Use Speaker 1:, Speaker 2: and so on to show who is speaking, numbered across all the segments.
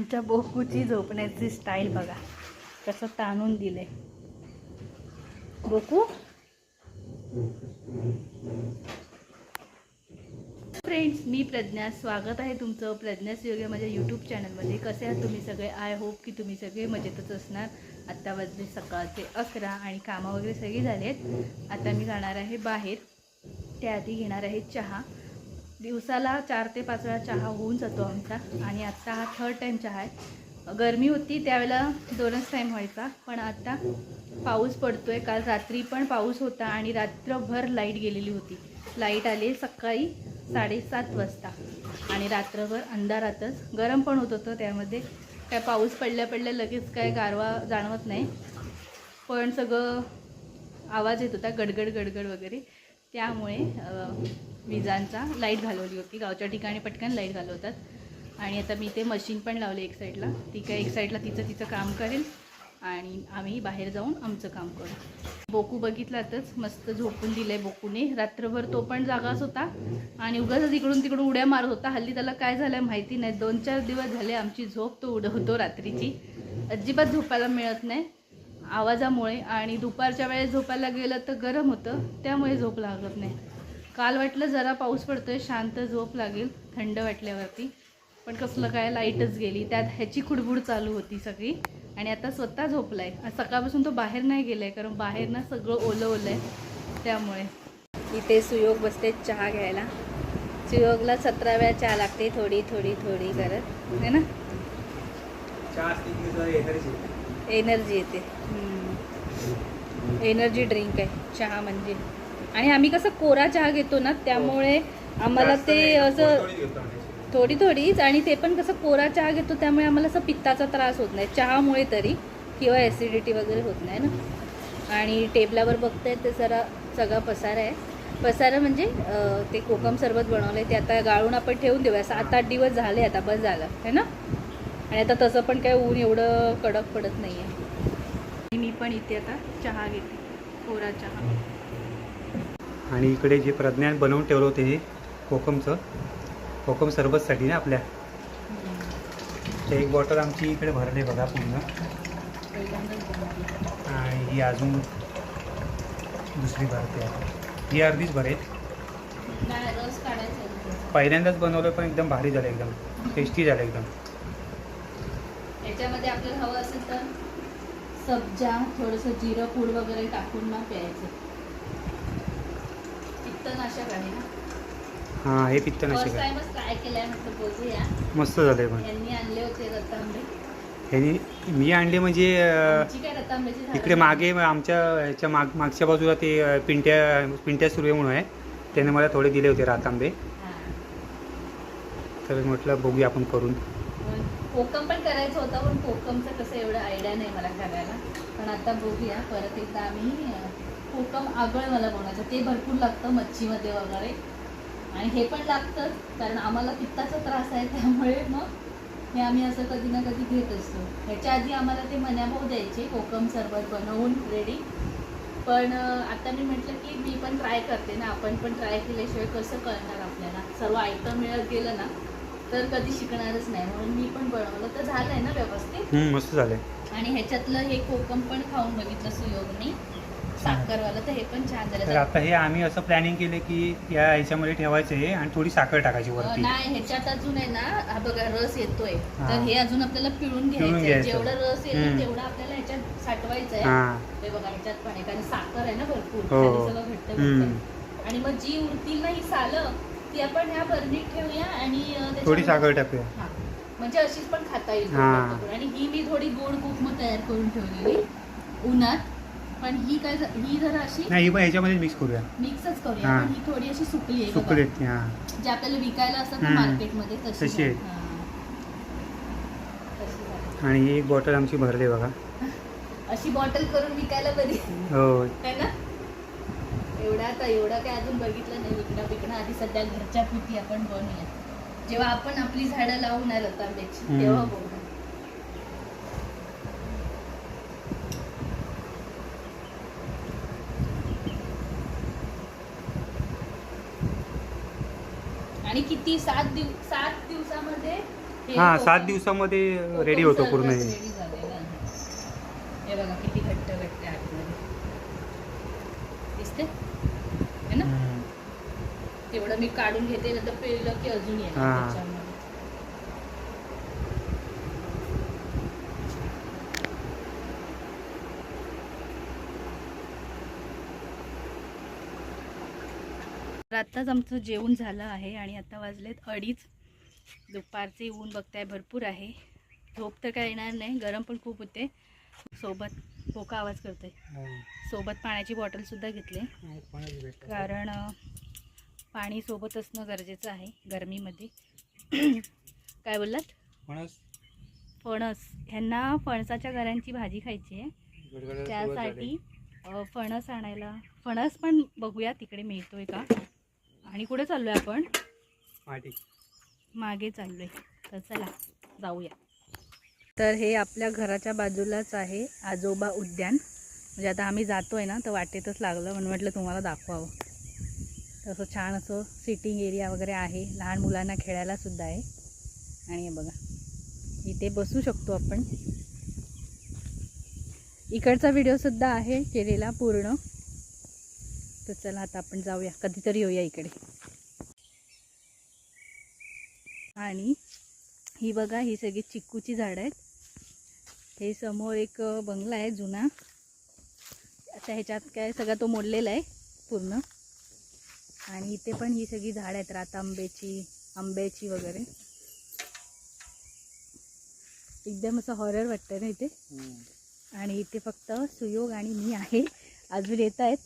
Speaker 1: आमच्या बोकूची झोपण्याची स्टाईल बघा. कसं ताणून दिले बोकू? फ्रेंड्स मी प्रज्ञा. स्वागत आहे तुमचं प्रज्ञास योग्य माझ्या यूट्यूब चॅनलमध्ये कसे आहात तुम्ही सगळे? आय होप की तुम्ही सगळे मजेतच असणार. आत्ता वाजले सकाळचे अकरा आणि कामं वगैरे सगळी झाली आहेत. आता मी जाणार आहे बाहेर. त्याआधी घेणार आहे चहा. दिवसाला चार ते पाच वेळा चहा होऊन जातो आमचा. आणि आत्ता हा थर्ड टाईम चहा आहे. गरमी होती त्यावेळेला दोनच टाईम व्हायचा पण आत्ता पाऊस पडतो आहे काल रात्री पण पाऊस होता आणि रात्रभर लाइट गेलेली होती. लाइट आली सकाळी साडेसात वाजता. आणि रात्रभर अंधारातच. गरम पण होत होतं त्यामध्ये. काय पाऊस पडल्या पडल्या लगेच काय गारवा जाणवत नाही. पण सगळं आवाज येत होता गडगड गडगड वगैरे. त्यामुळे विजांचा लाइट घालवली होती. गावच्या ठिकाणी पटकन लाइट घालवतात. आणि आता मी ते मशीन पण लावले एक साईडला. ती काय एक साईडला तिचं तिचं काम करेल आणि आम्ही बाहेर जाऊन आमचं काम करू. बोकू बघितलातच मस्त झोपून दिलं आहे बोकूने. रात्रभर तो पण जागाच होता आणि उगाच इकडून तिकडून उड्या मारत होता. हल्ली त्याला काय झालं माहिती नाही. दोन चार दिवस झाले आमची झोप तो उडवतो रात्रीची. अजिबात झोपायला मिळत नाही. आवाजामुळे आणि दुपारच्या वेळेस झोपायला गेलं तर गरम होतं. त्यामुळे झोप लागत नाही. काल वाटलं जरा पाऊस पडतोय शांत झोप लागेल थंड वाटल्यावरती. पण कसलं काय लाईटच गेली. त्यात ह्याची खुडबुड चालू होती सगळी. आणि आता स्वतः झोपलाय. आज सकाळपासून तो बाहेर नाही गेलाय कारण बाहेर ना सगळं ओलं ओलं आहे त्यामुळे. इथे सुयोग बसते चहा घ्यायला. सुयोगला सतरा वेळा चहा लागते थोडी थोडी थोडी करत. है ना? एनर्जी येते. एनर्जी ड्रिंक आहे चहा म्हणजे. आणि आम्ही कसं कोरा चहा घेतो ना त्यामुळे आम्हाला ते असं थोडी थोडीच आणि ते पण कसं कोरा चहा घेतो त्यामुळे आम्हाला असं पित्ताचा त्रास होत नाही चहामुळे तरी किंवा ॲसिडिटी वगैरे होत नाही ना. आणि टेबलावर बघताय ते जरा सगळा पसारा आहे. पसारा म्हणजे ते कोकम सरबत बनवलं आहे ते आता गाळून आपण ठेवून देऊया. सात आठ दिवस झाले आता बस झालं है ना? आणि आता तसं पण काय ऊन एवढं कडक पडत नाही आहे मी पण इथे आता चहा घेते कोरा चहा.
Speaker 2: आणि इकडे जे प्रज्ञान बनवून ठेवलं होते हे कोकमचं कोकम सरबतसाठी ना आपल्या. ते एक बॉटल आमची इकडे भरली बघा पूर्ण. आणि ही अजून दुसरी भरते ही अर्धीच भरेल. पहिल्यांदाच बनवलं पण एकदम भारी झालं एकदम. टेस्टी झालं एकदम.
Speaker 1: याच्यामध्ये आपल्याला हवं असेल तर सब्जा थोडंसं जिरं पूड वगैरे टाकून ना प्यायचं. पित्तनाशक आहे. ना
Speaker 2: हां हे पित्त
Speaker 1: फर्स्ट
Speaker 2: नशिक आहे.
Speaker 1: टाइमच ट्राय केलाय म्हटलं बघूया.
Speaker 2: मस्त झालं पण.
Speaker 1: यांनी आणले होते रतांबे.
Speaker 2: ह्यानी मी आणले म्हणजे अं,
Speaker 1: आमची काय रतांब्याची झाडं
Speaker 2: इकडे. मागे आमच्या ह्याच्या माग मागच्या बाजूला ते अं, पिंट्या पिंट्या सुर्वे म्हणून आहे. त्याने मला थोडे दिले होते रातांबे.
Speaker 1: हा.
Speaker 2: तर म्हटलं बघूया आपण करून.
Speaker 1: पण कोकम पण करायचं होतं पण कोकमचं कसं एवढं आयडिया नाही मला करायला. पण आता बघूया परत एकदा आम्ही अं, कोकम आगळ मला बनवायचं. ते भरपूर लागतं मच्छीमध्ये वगैरे. आणि हे पण लागतंच कारण आम्हाला पित्ताचा त्रास आहे त्यामुळे मग हे आम्ही असं कधी ना कधी घेत असतो. ह्याच्या आधी आम्हाला ते मन्याभाऊ द्यायचे कोकम सरबत बनवून रेडी पण आता मी म्हटलं की मी पण ट्राय करते ना. आपण पण ट्राय केल्याशिवाय कसं कळणार आपल्याला? सर्व आयटम मिळत गेलं ना तर कधी शिकणारच नाही. म्हणून मी पण बनवलं. तर झालंय ना व्यवस्थित?
Speaker 2: हम्म, मस्त झालंय.
Speaker 1: आणि ह्याच्यातलं हे कोकम पण खाऊन बघितलं सुयोगने. साखरवालं तर हे पण छान
Speaker 2: तर
Speaker 1: झालं
Speaker 2: आता हे आम्ही असं प्लॅनिंग केलं की या ह्याच्यामध्ये ठेवायचं आहे आणि थोडी साखर टाकायची
Speaker 1: अं,
Speaker 2: वरती
Speaker 1: नाही ह्याच्यात अजून आहे ना हा बघा रस येतोय. तर हे अजून आपल्याला पिळून
Speaker 2: पिळून
Speaker 1: घ्यायचं
Speaker 2: घ्यायचं.
Speaker 1: जेवढं रस येईल
Speaker 2: हम्म.
Speaker 1: तेवढं आपल्याला ह्याच्यात साठवायचं आहे
Speaker 2: हां
Speaker 1: हे बघा ह्याच्यात पण आहे कारण साखर आहे ना भरपूर
Speaker 2: हो.
Speaker 1: खाली सगळं घट्ट
Speaker 2: हम्म.
Speaker 1: आणि मग जी उरतील ना ही सालं ती आपण ह्या बरणीत ठेवूया आणि अं,
Speaker 2: थोडी साखर टाकूया
Speaker 1: हा. म्हणजे अशीच पण खाता येईल
Speaker 2: हा.
Speaker 1: आणि ही मी थोडी गोड कोकम तयार करून ठेवलेली उन्हात पण ही काय ही जरा अशी
Speaker 2: नाही ही पण ह्याच्यामध्ये मिक्स करूया.
Speaker 1: मिक्सच करूया.
Speaker 2: हा.
Speaker 1: पण ही थोडी अशी सुकली आहे
Speaker 2: सुकले
Speaker 1: जे आपल्याला विकायला असतात ना. मार्केटमध्ये तशी
Speaker 2: आहे. आणि ही. एक बॉटल आमची भरली बघा.
Speaker 1: अशी बॉटल करून विकायला बरी.
Speaker 2: हो.
Speaker 1: ना? एवढा आता एवढं काय अजून बघितलं नाही. विकणं विकणं आधी सध्या घरच्या पुती आपण बनवूया. जेव्हा आपण आपली झाडं लावू ना रतांब्याची. तेव्हा बघू. आणि किती? सात दिव सात दिवसामध्ये हे
Speaker 2: हा
Speaker 1: कोकम-
Speaker 2: सात दिवसामध्ये रेडी होतो पूर्ण हे.
Speaker 1: ready झालेलं आहे. हे बघा किती घट्ट घट्ट आहे आतमध्ये. दिसते है ना?
Speaker 2: हम्म.
Speaker 1: तेवढं मी काढून घेते नंतर पिळलं की अजून येणार
Speaker 2: हा.
Speaker 1: त्याच्यामध्ये तर आत्ताच आमचं जेवण झालं आहे आणि आता वाजलेत अडीच. दुपारचे ऊन बघताय भरपूर आहे. झोप तर काय येणार नाही गरम पण खूप होते. सोबत पोका आवाज करतोय. सोबत पाण्याची बॉटलसुद्धा घेतली. कारण अ, पाणी सोबत असणं गरजेचं आहे गरमीमध्ये. काय बोललात?
Speaker 2: फणस.
Speaker 1: फणस. ह्यांना फणसाच्या घरांची भाजी खायची आहे. त्यासाठी फणस आणायला फणस पण बघूया तिकडे मिळतोय का? आणि कुठे चाललोय आपण? मागे चाललोय. तर चला जाऊया. तर हे आपल्या घराच्या बाजूलाच आहे आजोबा उद्यान. म्हणजे आता आम्ही जातोय ना तर वाटेतच लागलं म्हणून म्हटलं तुम्हाला दाखवावं. तसं छान असं सिटिंग एरिया वगैरे आहे. लहान मुलांना खेळायला सुद्धा आहे. आणि हे बघा इथे बसू शकतो आपण. इकडचा व्हिडिओसुद्धा आहे केलेला पूर्ण. तर चला आता आपण जाऊया. कधीतरी येऊया इकडे. आणि ही बघा ही सगळी चिक्कूची झाडं आहेत. हे समोर एक बंगला आहे जुना. आता ह्याच्यात काय सगळा तो मोडलेला आहे पूर्ण. आणि इथे पण ही सगळी झाडं आहेत रातांब्याची आंब्याची वगैरे. एकदम असं हॉरर वाटतं ना इथे. आणि इथे फक्त सुयोग आणि मी आहे. अजून येत आहेत.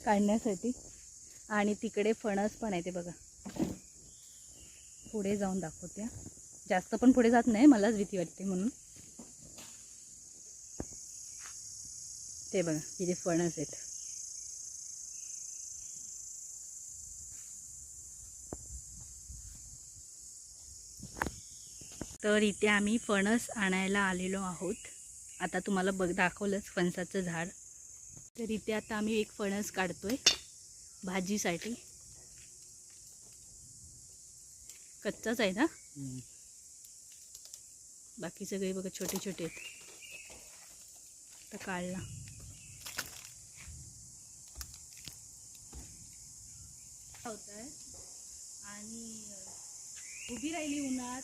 Speaker 1: काढण्यासाठी. आणि तिकडे फणस पण आहे ते बघा. पुढे जाऊन दाखवते. जास्त पण पुढे जात नाही मलाच भीती वाटते म्हणून. ते बघा तिथे फणस आहेत. तर इथे आम्ही फणस आणायला आलेलो आहोत. आता तुम्हाला बघ दाखवलंच फणसाचं झाड. तर इथे आता आम्ही एक फणस काढतोय भाजीसाठी. कच्चाच आहे ना? बाकी सगळे बघा छोटे छोटे आहेत. आता काढला. होत आहे आणि उभी राहिली उन्हात.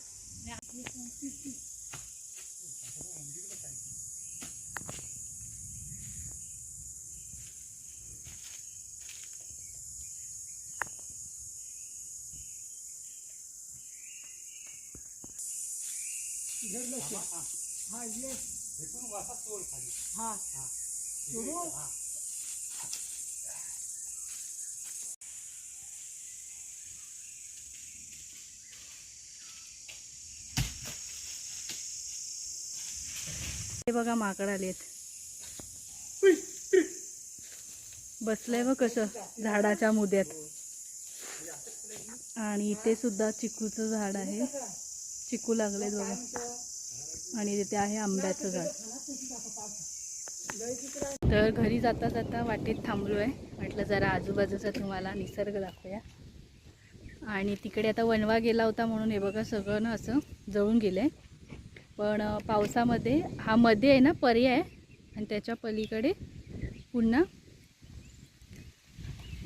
Speaker 1: आणि आपली हे बघा माकड आलेत. बसलंय बघ कसं झाडाच्या मुद्यात. आणि इथे सुद्धा चिकूचं झाड आहे. चिकू लागले बघा. आणि तिथे आहे आंब्याचं झाड. तर घरी जाता जाता वाटेत थांबलो आहे म्हटलं जरा आजूबाजूचा तुम्हाला निसर्ग दाखवूया. आणि तिकडे आता वनवा गेला होता म्हणून हे बघा सगळं ना असं जळून गेलं आहे पण पावसामध्ये हा मध्ये आहे ना पर्याय आणि त्याच्या पलीकडे पुन्हा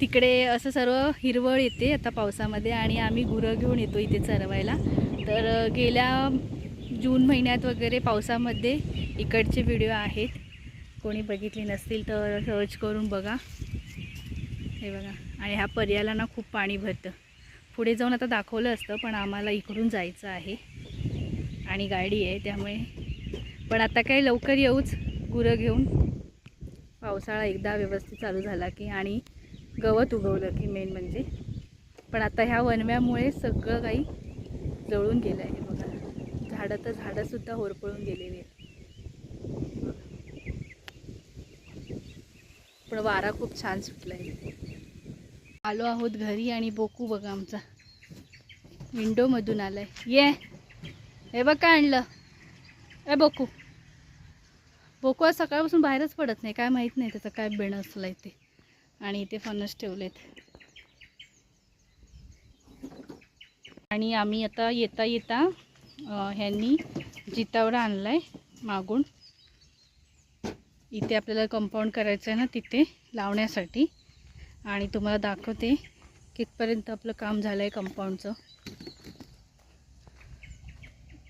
Speaker 1: तिकडे असं सर्व हिरवळ येते आता पावसामध्ये. आणि आम्ही गुरं घेऊन येतो इथे चरवायला. तर गेल्या जून महिन्यात वगैरे पावसामध्ये इकडचे व्हिडिओ आहेत. कोणी बघितले नसतील तर सर्च करून बघा. हे बघा. आणि ह्या पर्याला ना खूप पाणी भरतं. पुढे जाऊन आता दाखवलं असतं पण आम्हाला इकडून जायचं आहे. आणि गाडी आहे त्यामुळे. पण आता काही लवकर येऊच गुरं घेऊन. पावसाळा एकदा व्यवस्थित चालू झाला की आणि गवत उगवलं की मेन म्हणजे. पण आता ह्या वनव्यामुळे सगळं काही जळून गेलं आहे बघा. झाडं तर झाडंसुद्धा होरपळून गेलेली आहेत. पण वारा खूप छान सुटला आहे आलो आहोत घरी आणि बोकू बघा आमचा. विंडोमधून आलाय. ये. हे बघ काय आणलं. ए बोकू. बोकू आज सकाळपासून बाहेरच पडत नाही. काय माहीत नाही त्याचं काय बेणं असलं ते. आणि इथे फणस ठेवलेत. आणि आम्ही आता येता येता ह्यांनी जितावर आणला आहे मागून. इथे आपल्याला कंपाऊंड करायचं आहे ना तिथे लावण्यासाठी. आणि तुम्हाला दाखवते कितपर्यंत आपलं काम झालं आहे कंपाऊंडचं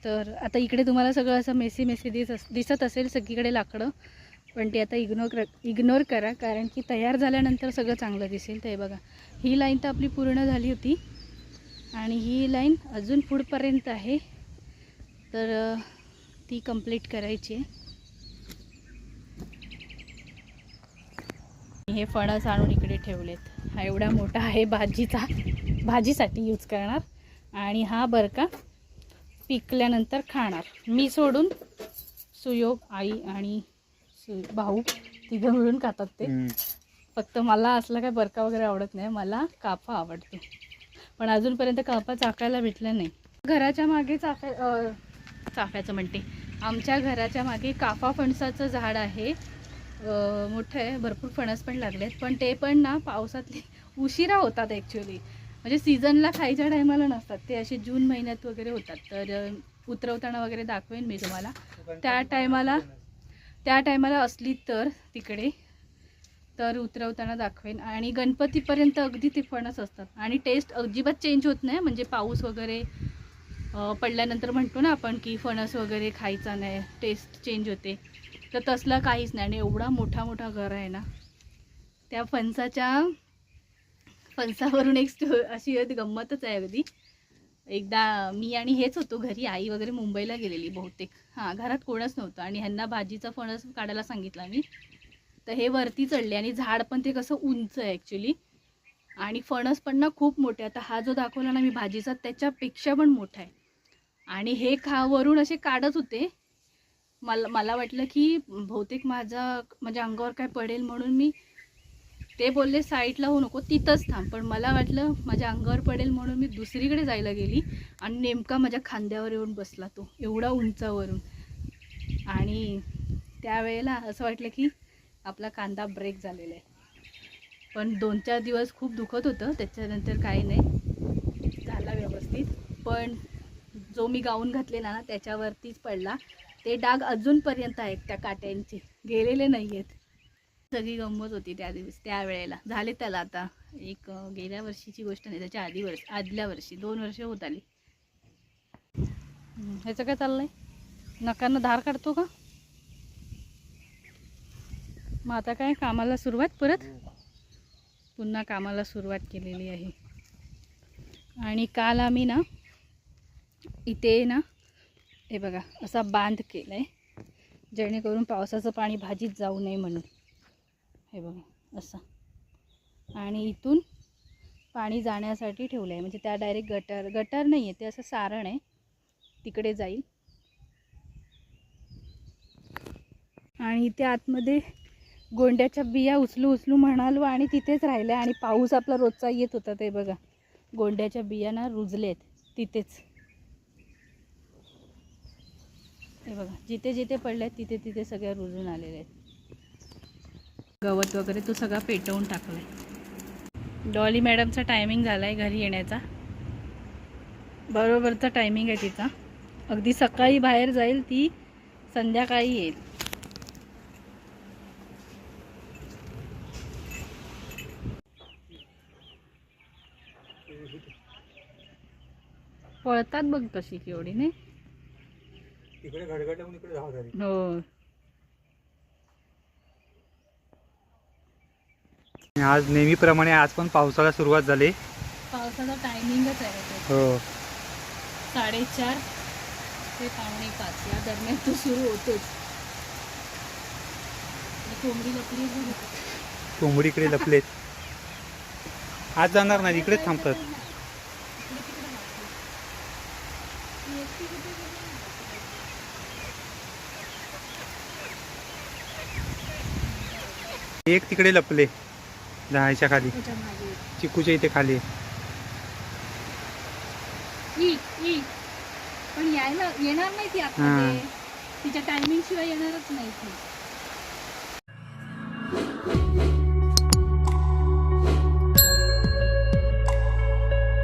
Speaker 1: तर आता इकडे तुम्हाला सगळं असं मेसी मेसी दिस दिसत असेल सगळीकडे लाकडं. पण ते आता इग्नोर इग्नोर करा कारण की तयार झाल्यानंतर सगळं चांगलं दिसेल. ते बघा ही लाईन तर आपली पूर्ण झाली होती. आणि ही लाईन अजून पुढपर्यंत आहे. तर ती कंप्लीट करायची आहे. हे फणस आणून इकडे ठेवलेत. हा एवढा मोठा आहे भाजीचा. भाजीसाठी यूज करणार. आणि हा बरं का पिकल्यानंतर खाणार. मी सोडून सुयोग आई आणि सु भाऊ तिघं मिळून खातात ते. फक्त मला असलं काय बरका वगैरे आवडत नाही. मला कापा आवडतो. पण अजूनपर्यंत कापा चाकायला भेटलं नाही. घराच्या मागे चाफ्या चाफ्याचं म्हणते. आमच्या घराच्या मागे काफा फणसाचं झाड आहे. मोठं आहे. भरपूर फणस पण लागलेत. पण ते पण ना पावसातले उशिरा होतात ॲक्च्युली म्हणजे सीझनला खायच्या टायमाला नसतात. ते असे जून महिन्यात वगैरे होतात. तर उतरवताना वगैरे दाखवेन मी तुम्हाला. त्या टायमाला त्या टायमाला असली तर तिकडे तर उतरवताना दाखवेन. आणि गणपतीपर्यंत अगदी ते फणस असतात. आणि टेस्ट अजिबात चेंज होत नाही. म्हणजे पाऊस वगैरे पडल्यानंतर म्हणतो ना आपण की फणस वगैरे खायचा नाही टेस्ट चेंज होते. तर तसलं काहीच नाही. आणि एवढा मोठा मोठा घर आहे ना. त्या फणसाच्या फणसावरून एक स्टो अशी गंमतच आहे अगदी. एकदा मी आणि हेच होतो घरी. आई वगैरे मुंबईला गेलेली बहुतेक. हां घरात कोणच नव्हतं. आणि ह्यांना भाजीचा फणस काढायला सांगितला मी. तर हे वरती चढले आणि झाड पण ते कसं उंच आहे ॲक्च्युली आणि फणस पण ना खूप मोठे आता हा जो दाखवला ना मी भाजीचा त्याच्यापेक्षा पण मोठा आहे. आणि हे खा वरून असे काढत होते. मला मला वाटलं की बहुतेक माझा माझ्या अंगावर काय पडेल म्हणून मी ते बोलले साईडला होऊ नको तिथंच थांब. पण मला वाटलं माझ्या अंगावर पडेल म्हणून मी दुसरीकडे जायला गेली आणि नेमका माझ्या खांद्यावर येऊन बसला तो एवढा उंचावरून. आणि त्यावेळेला असं वाटलं की आपला कांदा ब्रेक झालेला आहे. पण दोन चार दिवस खूप दुखत होतं त्याच्यानंतर काही नाही. झाला व्यवस्थित. पण जो मी गाऊन घातलेला ना त्याच्यावरतीच पडला. ते डाग अजूनपर्यंत आहेत त्या काट्यांचे. गेलेले नाही आहेत सगळी गंमत होती त्या दिवस त्यावेळेला झाले त्याला आता एक गेल्या वर्षीची गोष्ट नाही त्याच्या आधी वर्ष आदल्या वर्षी. दोन वर्ष होत आली. ह्याचं काय चाललं आहे नकांना धार काढतो का? मग आता काय कामाला सुरुवात परत? पुन्हा कामाला सुरुवात केलेली आहे. आणि काल आम्ही ना इथे ना हे बघा असा बांध केला आहे जेणेकरून पावसाचं पाणी भाजीत जाऊ नये म्हणून. हे बघा असं. आणि इथून पाणी जाण्यासाठी ठेवलं आहे म्हणजे त्या डायरेक्ट गटर गटर नाही आहे ते असं सारण आहे. तिकडे जाईल. आणि इथे आतमध्ये गोंड्याच्या बिया उचलू उचलू म्हणालो आणि तिथेच राहिल्या आणि पाऊस आपला रोजचा येत होता ते बघा. गोंड्याच्या बिया ना रुजलेत तिथेच. हे बघा जिथे जिथे पडल्यात तिथे तिथे सगळ्या रुजून आलेल्या आहेत. गवत वगैरे तो सगळा पेटवून टाकलाय. डॉली मॅडमचा टायमिंग झाला आहे घरी येण्याचा. बरोबरचा टायमिंग आहे तिचा. अगदी सकाळी बाहेर जाईल ती संध्याकाळी येईल. पळतात बघ कशी केवढी नाही?
Speaker 2: तिकडे घडघड लावून इकडे धाव झाली
Speaker 1: हो
Speaker 2: आज नेहमीप्रमाणे आज पण पावसाला सुरुवात झाली.
Speaker 1: पावसाचा टायमिंगच आहे तो.
Speaker 2: हो.
Speaker 1: साडेचार ते पावणे पाच या दरम्यान तो सुरू होतोच. आणि कोंबडी लपली बघ.
Speaker 2: कोंबडीकडे लपलेत. आज जाणार नाही इकडेच थांबतात
Speaker 1: इकडे तिकडे लागली. ती एकटी कुठे गेली?
Speaker 2: एक तिकडे लपले. दहाच्या खाली. चिकूच्या इथे खाली.
Speaker 1: पण यायला येणार नाही ती आतमध्ये. तिच्या टायमिंग शिवाय येणारच नाही ती.